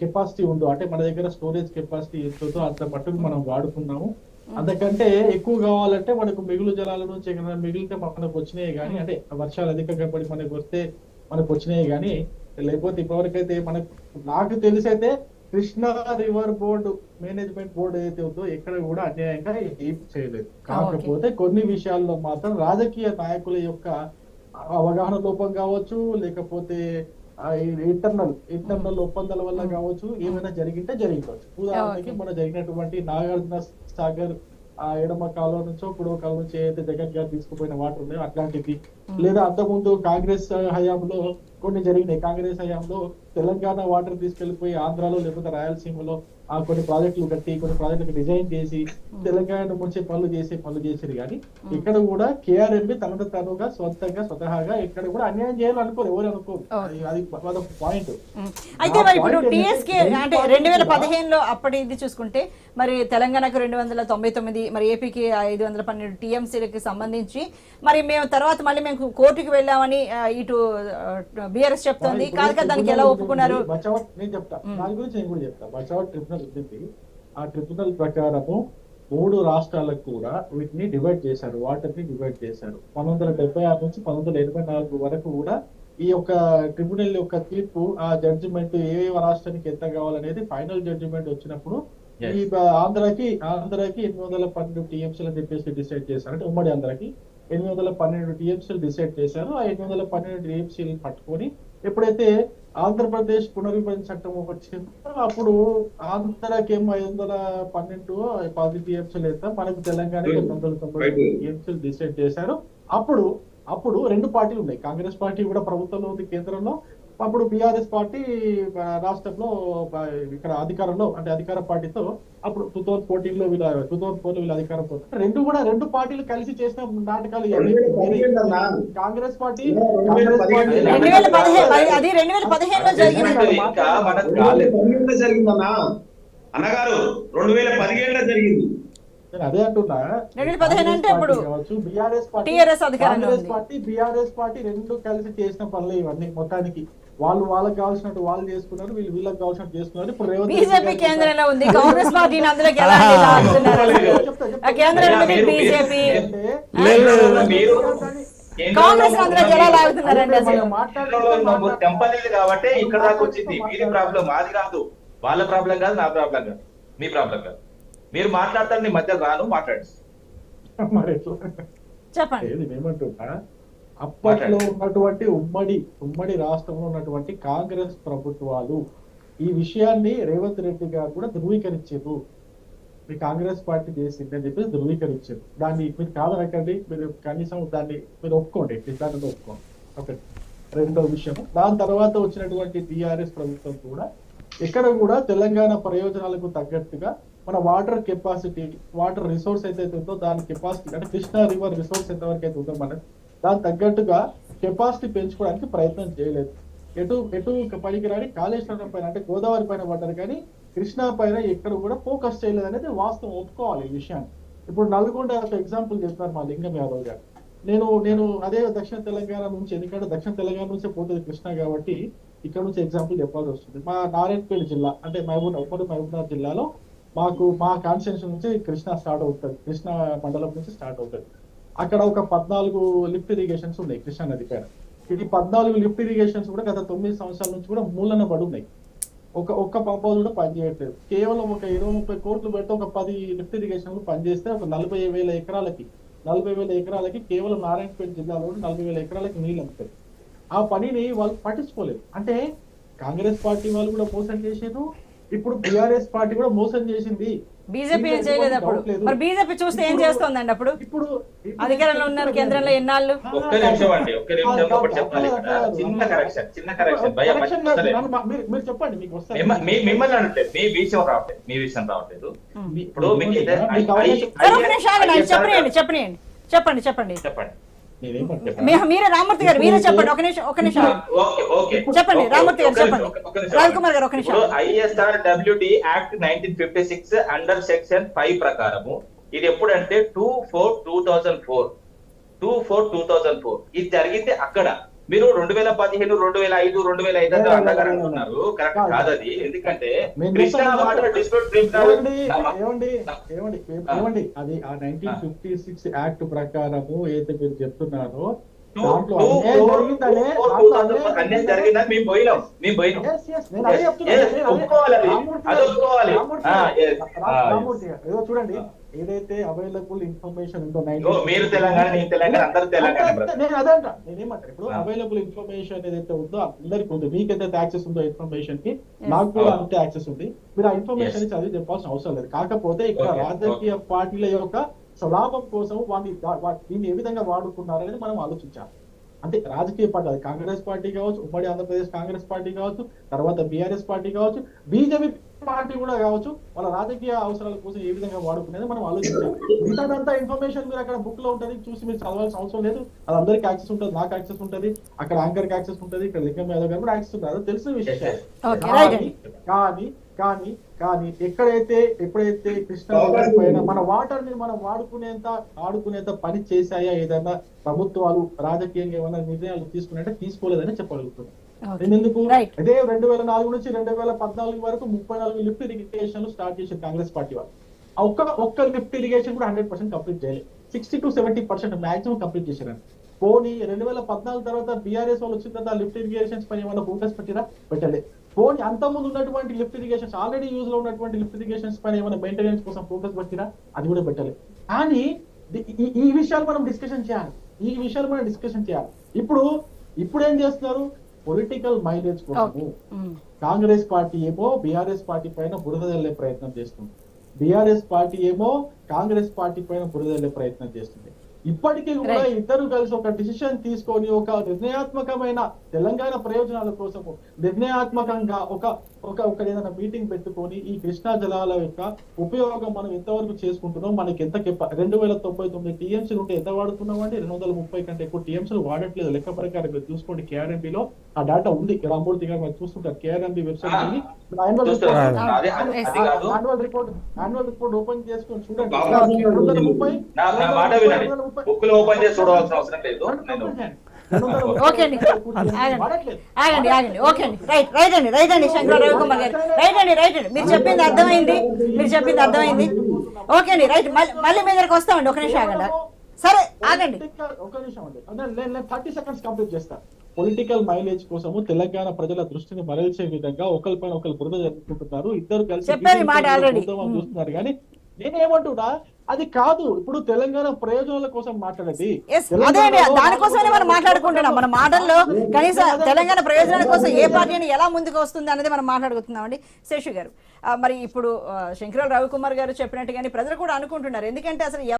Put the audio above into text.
Capacity ఉందో అంటే మన దగ్గర స్టోరేజ్ కెపాసిటీ ఎంత అంత మట్టుకు మనం వాడుకున్నాము. అంతకంటే ఎక్కువ కావాలంటే మనకు మిగులు జలాల నుంచి ఎక్కడైనా మిగిలితే మనకు వచ్చినాయి కానీ అంటే వర్షాలు అధికంగా పడి మనకు వస్తే మనకు వచ్చినాయి కానీ లేకపోతే ఇప్పటివరకైతే మనకు నాకు తెలిసి అయితే Krishna river board management board ఏదైతే ఉందో ఎక్కడ కూడా అన్యాయంగా ఏం చేయలేదు. కాకపోతే కొన్ని విషయాల్లో మాత్రం రాజకీయ నాయకుల యొక్క అవగాహన లోపం కావచ్చు లేకపోతే ఇంటర్నల్ ఇంటర్నల్ ఒప్పందాల వల్ల కావచ్చు ఏమైనా జరిగింటే జరిగిపోవచ్చు ఉదాహరణకి. మన జరిగినటువంటి నాగార్జున సాగర్ ఆ ఎడమ కాలువ నుంచో కుడవ కాలువ నుంచి ఏదైతే జగన్ గారు తీసుకుపోయిన వాటర్ ఉన్నాయో అట్లాంటివి లేదా అంతకుముందు కాంగ్రెస్ హయాంలో కొన్ని జరిగినాయి కాంగ్రెస్ హయాంలో తెలంగాణ వాటర్ తీసుకెళ్ళిపోయి ఆంధ్రాలో లేకపోతే రాయలసీమలో ఆ కొన్ని ప్రాజెక్టులు కట్టి కొన్ని ప్రాజెక్టులు డిజైన్ చేసి తెలంగాణ ముంచే పనులు చేసే పనులు చేసేది కానీ ఇక్కడ కూడా కేఆర్ఎంబి తనకు తనుగా సొంతంగా స్వతహాగా ఇక్కడ కూడా అన్యాయం చేయాలనుకోరు ఎవరు అనుకోరు. అది- అదొక పాయింట్ ఉమ్. అయితే మరి ఇప్పుడు టీఎస్కే అంటే రెండు వేల పదిహేనులో అప్పటి ఇది చూసుకుంటే మరి తెలంగాణకు రెండు వందల తొంభై తొమ్మిది మరి ఏపీకి ఐదు వందల పన్నెండు టీఎంసీలకి సంబంధించి మరి మేము తర్వాత మళ్ళీ మేము కోర్టుకి వెళ్ళామని ఇటు బీఆర్ఎస్ చెప్తోంది. కాదు కదా దానికి ఎలా ఒప్పుకున్నారు? బచావత్ నేను చెప్తా. దాని గురించి నేను కూడా చెప్తా ట్రిబ్యునల్ ఉంది ఆ ట్రిబ్యునల్ ప్రకారము మూడు రాష్ట్రాలకు కూడా వీటిని డివైడ్ చేశారు. వాటర్ని డివైడ్ చేశారు. పంతొమ్మిది వందల డెబ్బై ఆరు నుంచి పంతొమ్మిది వందల ఎనభై నాలుగు వరకు కూడా ఈ యొక్క ట్రిబ్యునల్ యొక్క తీర్పు ఆ జడ్జిమెంట్ ఏ ఏ రాష్ట్రానికి ఎంత కావాలనేది ఫైనల్ జడ్జిమెంట్ వచ్చినప్పుడు ఈ ఆంధ్రాకి ఆంధ్రాకి ఎనిమిది వందల పన్నెండు టీఎంసీలు అని చెప్పేసి డిసైడ్ చేశారు. అంటే ఉమ్మడి ఆంధ్రాకి ఎనిమిది వందల పన్నెండు టీఎంసీలు డిసైడ్ చేశారు. ఆ ఎనిమిది వందల పన్నెండు టీఎంసీలు పట్టుకొని ఎప్పుడైతే ఆంధ్రప్రదేశ్ పునర్విభజన చట్టం వచ్చిందో అప్పుడు ఆంధ్రాకి ఏమో ఐదు వందల పన్నెండు పది టీఎంసీలు అయితే మనకు తెలంగాణ ఎనిమిది వందల తొంభై టీఎంసీలు డిసైడ్ చేశారు. అప్పుడు అప్పుడు రెండు పార్టీలు ఉన్నాయి. కాంగ్రెస్ పార్టీ కూడా ప్రభుత్వంలో ఉంది కేంద్రంలో. అప్పుడు బీఆర్ఎస్ పార్టీ రాష్ట్రంలో ఇక్కడ అధికారంలో అంటే అధికార పార్టీతో అప్పుడు టూ థౌసండ్ ఫోర్టీన్లో వీళ్ళ టూ థౌసండ్ ఫోర్లో వీళ్ళ అధికారంతో రెండు కూడా రెండు పార్టీలు కలిసి చేసిన నాటకాలు. కాంగ్రెస్ పార్టీ రెండు వేల కాంగ్రెస్ పార్టీ రెండు వేల అది అన్నగారు రెండు వేల పదిహేడులో జరిగింది. అంటున్నా. BRS party Congress. Party BRS party రెండు కలిసి చేసిన పనులే ఇవన్నీ మొత్తానికి. వాళ్ళు వాళ్ళకి కావాల్సినట్టు వాళ్ళు చేసుకున్నారు వీళ్ళు వీళ్ళకి కావాల్సినట్టు చేసుకున్నారు. ఇప్పుడు రేవంత్ బీజేపీ కేంద్రంలో ఉంది. కాంగ్రెస్ పార్టీని అందులోకి ఎలా కేంద్రంలో బీజేపీ. కాంగ్రెస్ ఎలా లాగుతున్నారండి అసలు. టెంపలేదు కాబట్టి ఇక్కడ దాకా వచ్చింది. మీది ప్రాబ్లం మాది కాదు. వాళ్ళ ప్రాబ్లం కాదు నా ప్రాబ్లం కాదు. మీ ప్రాబ్లం కాదు. మీరు మాట్లాడతారు నీ మధ్య రాను మాట్లాడు? చెప్పండి. ఏది ఏమంటున్నా అప్పట్లో ఉన్నటువంటి ఉమ్మడి ఉమ్మడి రాష్ట్రంలో ఉన్నటువంటి కాంగ్రెస్ ప్రభుత్వాలు ఈ విషయాన్ని రేవంత్ రెడ్డి గారు కూడా ధృవీకరించారు. మీ కాంగ్రెస్ పార్టీ చేసింది అని చెప్పి ధృవీకరించారు. దాన్ని మీరు కాదనకండి మీరు కనీసం దాన్ని మీరు ఒప్పుకోండి దాన్ని ఒప్పుకోండి. ఓకే. రెండో విషయం దాని తర్వాత వచ్చినటువంటి టిఆర్ఎస్ ప్రభుత్వం కూడా ఎక్కడ కూడా తెలంగాణ ప్రయోజనాలకు తగ్గట్టుగా మన వాటర్ కెపాసిటీ వాటర్ రిసోర్స్ ఏదైతే ఉందో దాని కెపాసిటీ అంటే కృష్ణా రివర్ రిసోర్స్ ఎంతవరకు అయితే ఉందో మనకి దానికి తగ్గట్టుగా కెపాసిటీ పెంచుకోవడానికి ప్రయత్నం చేయలేదు. ఎటు ఎటు పనికి రాని కాళేశ్వరం పైన అంటే గోదావరి పైన పడ్డారు కానీ కృష్ణా పైన ఎక్కడ కూడా ఫోకస్ చేయలేదు అనేది వాస్తవం ఒప్పుకోవాలి ఈ విషయాన్ని. ఇప్పుడు నల్గొండ ఒక ఎగ్జాంపుల్ చెప్పారు మా లింగం యాదవ్ గారు. నేను నేను అదే దక్షిణ తెలంగాణ నుంచి ఎందుకంటే దక్షిణ తెలంగాణ నుంచే పోతుంది కృష్ణ కాబట్టి ఇక్కడ నుంచి ఎగ్జాంపుల్ చెప్పాల్సి వస్తుంది. మా నారాయణపేట జిల్లా అంటే మహబూబ్ ఉమ్మడి మహబూబ్నగర్ జిల్లాలో మాకు మా కాన్స్టిట్యూషన్ నుంచి కృష్ణ స్టార్ట్ అవుతుంది. కృష్ణ మండలం నుంచి స్టార్ట్ అవుతుంది. అక్కడ ఒక పద్నాలుగు లిఫ్ట్ ఇరిగేషన్స్ ఉన్నాయి కృష్ణా నది పైన ఇది పద్నాలుగు లిఫ్ట్ ఇరిగేషన్స్ కూడా గత తొమ్మిది సంవత్సరాల నుంచి కూడా మూలన పడి ఉన్నాయి. ఒక ఒక్క పంప్ హౌస్ కూడా పనిచేయట్లేదు. కేవలం ఒక ఇరవై ముప్పై కోట్లు పెడితే ఒక పది లిఫ్ట్ ఇరిగేషన్లు పనిచేస్తే ఒక నలభై వేల ఎకరాలకి నలభై వేల ఎకరాలకి కేవలం నారాయణపేట జిల్లాలో నలభై వేల ఎకరాలకి నీళ్ళు అందుతాయి. ఆ పనిని వాళ్ళు పట్టించుకోలేదు. అంటే కాంగ్రెస్ పార్టీ వాళ్ళు కూడా మోసం చేసేది ఇప్పుడు బీఆర్ఎస్ పార్టీ కూడా మోసం చేసింది. బీజేపీ ఏం చేయలేదు అప్పుడు? మరి బీజేపీ చూస్తే ఏం చేస్తోందండి అప్పుడు? ఇప్పుడు అధికారంలో ఉన్నారు కేంద్రంలో ఎన్నాళ్ళు? ఒక్క నిమిషం అండి ఒక్క నిమిషం ఒకటి చెప్పాలి. ఇక్కడ చిన్న కరెక్షన్ చిన్న కరెక్షన్ మీరు- చెప్పండి మీకు మిమ్మల్ని అనట్లేదు మీ విషయం రావట్లేదు. మీ విషయం రావట్లేదు. ఇప్పుడు మీకు చెప్పండి చెప్పండి. చెప్పండి? మీ- మీరే రామూర్తి గారు మీరే చెప్పండి ఒక నిమిషం ఒక నిమిషం. చెప్పండి, రామూర్తి గారు చెప్పండి. రవికుమార్ గారు, ఒక్క నిమిషం. ISR WD act nineteen fifty six under section five ప్రకారము ఇది ఎప్పుడంటే two four two thousand four two four two thousand four. ఇది జరిగింది అక్కడ. మీరు రెండు వేల పదిహేను రెండు వేల ఐదు రెండు వేల ఐదు లేదు. అంటున్నారు కరెక్ట్ కాదు. అది ఎందుకంటే ఏమండి అది ఆ నైన్టీన్ ఫిఫ్టీ సిక్స్ యాక్ట్ ప్రకారము ఏదైతే మీరు చెప్తున్నారో అన్యాయం మేము పోయినాం. మేము పోయినాం. చూడండి ఏదైతే అవైలబుల్ ఇన్ఫర్మేషన్ ఉందో మీరు తెలంగాణ నేను తెలంగాణ అందరూ తెలంగాణ అంతే, brother. నేను అదే అంటా నేనేమంటా ఇప్పుడు. అవైలబుల్ ఇన్ఫర్మేషన్ ఏదైతే ఉందో అందరికి ఉంది. మీకైతే యాక్సెస్ ఉందో ఇన్ఫర్మేషన్కి నాకు కూడా అవును. అంతే యాక్సెస్ ఉంది. మీరు ఆ ఇన్ఫర్మేషన్. చదివి చెప్పాల్సిన అవసరం లేదు. కాకపోతే ఇక్కడ రాజకీయ పార్టీల యొక్క స్వలాభం కోసం వాడిని దీన్ని ఏ విధంగా వాడుకున్నారనేది మనం ఆలోచించాలి. అంటే రాజకీయ పార్టీ అది కాంగ్రెస్ పార్టీ కావచ్చు ఉమ్మడి ఆంధ్రప్రదేశ్ కాంగ్రెస్ పార్టీ కావచ్చు తర్వాత బీఆర్ఎస్ పార్టీ కావచ్చు బీజేపీ పార్టీ కూడా కావచ్చు వాళ్ళ రాజకీయ అవసరాల కోసం ఏ విధంగా వాడుకునేది మనం ఆలోచించాలి. మిగతాదంతా ఇన్ఫర్మేషన్ మీరు అక్కడ బుక్లో ఉంటది చూసి మీరు చదవాల్సిన అవసరం లేదు. అది అందరికి యాక్సెస్ ఉంటుంది నాకు యాక్సెస్ ఉంటుంది అక్కడ యాంకర్కి యాక్సెస్ ఉంటుంది ఇక్కడ లింగం యాదవ్ గారు కూడా యాక్సెస్ ఉంటుంది అది తెలిసిన విషయం. కానీ కానీ కానీ ఎక్కడైతే ఎప్పుడైతే కృష్ణా నది పైన మన వాటర్ని మనం వాడుకునేంత ఆడుకునేంత పని చేశాయా ఏదైనా ప్రభుత్వాలు రాజకీయంగా ఏమైనా నిర్ణయాలు తీసుకున్నట్టే తీసుకోలేదని. నేను ఎందుకు. అదే రెండు వేల నాలుగు నుంచి రెండు వేల పద్నాలుగు వరకు ముప్పై నాలుగు లిఫ్ట్ ఇరిగేషన్ స్టార్ట్ చేసింది కాంగ్రెస్ పార్టీ వాళ్ళు. ఆ ఒక్క ఒక్క లిఫ్ట్ ఇరిగేషన్ కూడా హండ్రెడ్ పర్సెంట్ కంప్లీట్ చేయలేదు sixty to seventy percent maximum complete చేశారు పోనీ రెండు వేల పద్నాలుగు తర్వాత బీఆర్ఎస్ వాళ్ళు వచ్చిన తర్వాత లిఫ్ట్ ఇరిగేషన్స్ పైన ఏమైనా ఫోకస్ పెట్టిరా? పెట్టలే. పోనీ అంత ముందు ఉన్నటువంటి లిఫ్ట్ ఇరిగేషన్స్ ఆల్రెడీ యూజ్లో ఉన్నటువంటి లిఫ్ట్ ఇరిగేషన్స్ పైన ఏమైనా మెయింటెనెన్స్ కోసం ఫోకస్ పెట్టిరా అది కూడా పెట్టలే కానీ ఈ- విషయాలు మనం డిస్కషన్ చేయాలి. ఈ విషయాలు మనం డిస్కషన్ చేయాలి. ఇప్పుడు ఇప్పుడు ఏం చేస్తున్నారు? పొలిటికల్ మైలేజ్ కోసము. కాంగ్రెస్ పార్టీ ఏమో బీఆర్ఎస్ పార్టీ పైన బురద ప్రయత్నం చేస్తుంది. బీఆర్ఎస్ పార్టీ ఏమో కాంగ్రెస్ పార్టీ పైన బురద ప్రయత్నం చేస్తుంది. ఇప్పటికీ కూడా. ఇద్దరు కలిసి ఒక డిసిషన్ తీసుకొని ఒక నిర్ణయాత్మకమైన తెలంగాణ ప్రయోజనాల కోసము నిర్ణయాత్మకంగా ఒక ఒక ఒక ఏదైనా మీటింగ్ పెట్టుకొని ఈ కృష్ణా జలాల యొక్క ఉపయోగం మనం ఎంతవరకు చేసుకుంటున్నాం? మనకి ఎంత రెండు వేల తొంభై తొమ్మిది టీఎంసీలు ఉంటే ఎంత వాడుతున్నాం అంటే రెండు వందల ముప్పై కంటే ఎక్కువ టీఎంసీలు వాడట్లేదు. లెక్క ప్రకారం మీరు చూసుకోండి KRMB లో ఆ డేటా ఉంది. రామూర్తి గారు మీరు చూస్తుంటారు కేఆర్ఎంబి వెబ్సైట్ ఉంది. Annual report annual report open చేసుకొని చూడండి. రెండు వందల ముప్పై ఓపెన్ చేసి చూడవలసిన అవసరం లేదు. ఓకే అండి. ఆగండి. ఆగండి ఆగండి. ఓకే అండి. రైట్ రైట్ అండి రైట్ అండి శంకర్ రవికుమార్ గారు. రైట్ అండి రైట్ అండి. మీరు చెప్పింది అర్థమైంది. మీరు చెప్పింది అర్థమైంది. ఓకే అండి రైట్. మళ్ళీ మీ దగ్గరకు వస్తామండి. ఒక నిమిషం ఆగండి. సరే ఆగండి. ఒక నిమిషం అండి. థర్టీ సెకండ్స్ కంప్లీట్ చేస్తాను పొలిటికల్ మైలేజ్ కోసము తెలంగాణ ప్రజల దృష్టిని మరల్చే విధంగా ఒకరిపైన ఒకరు బురద జరుపుకుంటున్నారు. ఇద్దరు కలిసి. చూస్తున్నారు. కానీ నేనేమంటున్నా అది కాదు. ఇప్పుడు తెలంగాణ ప్రయోజనాల కోసం మాట్లాడేది అదే దానికోసమే మనం మాట్లాడుకుంటున్నాం. మన మాటల్లో కనీసం తెలంగాణ ప్రయోజనాల కోసం ఏ పార్టీని ఎలా ముందుకు వస్తుంది అనేది మనం మాట్లాడుకుంటున్నామండి. శేషు గారు మరి ఇప్పుడు ఆ, శంకరరావు రవికుమార్ గారు చెప్పినట్టుగానే ప్రజలు కూడా అనుకుంటున్నారు. ఎందుకంటే అసలు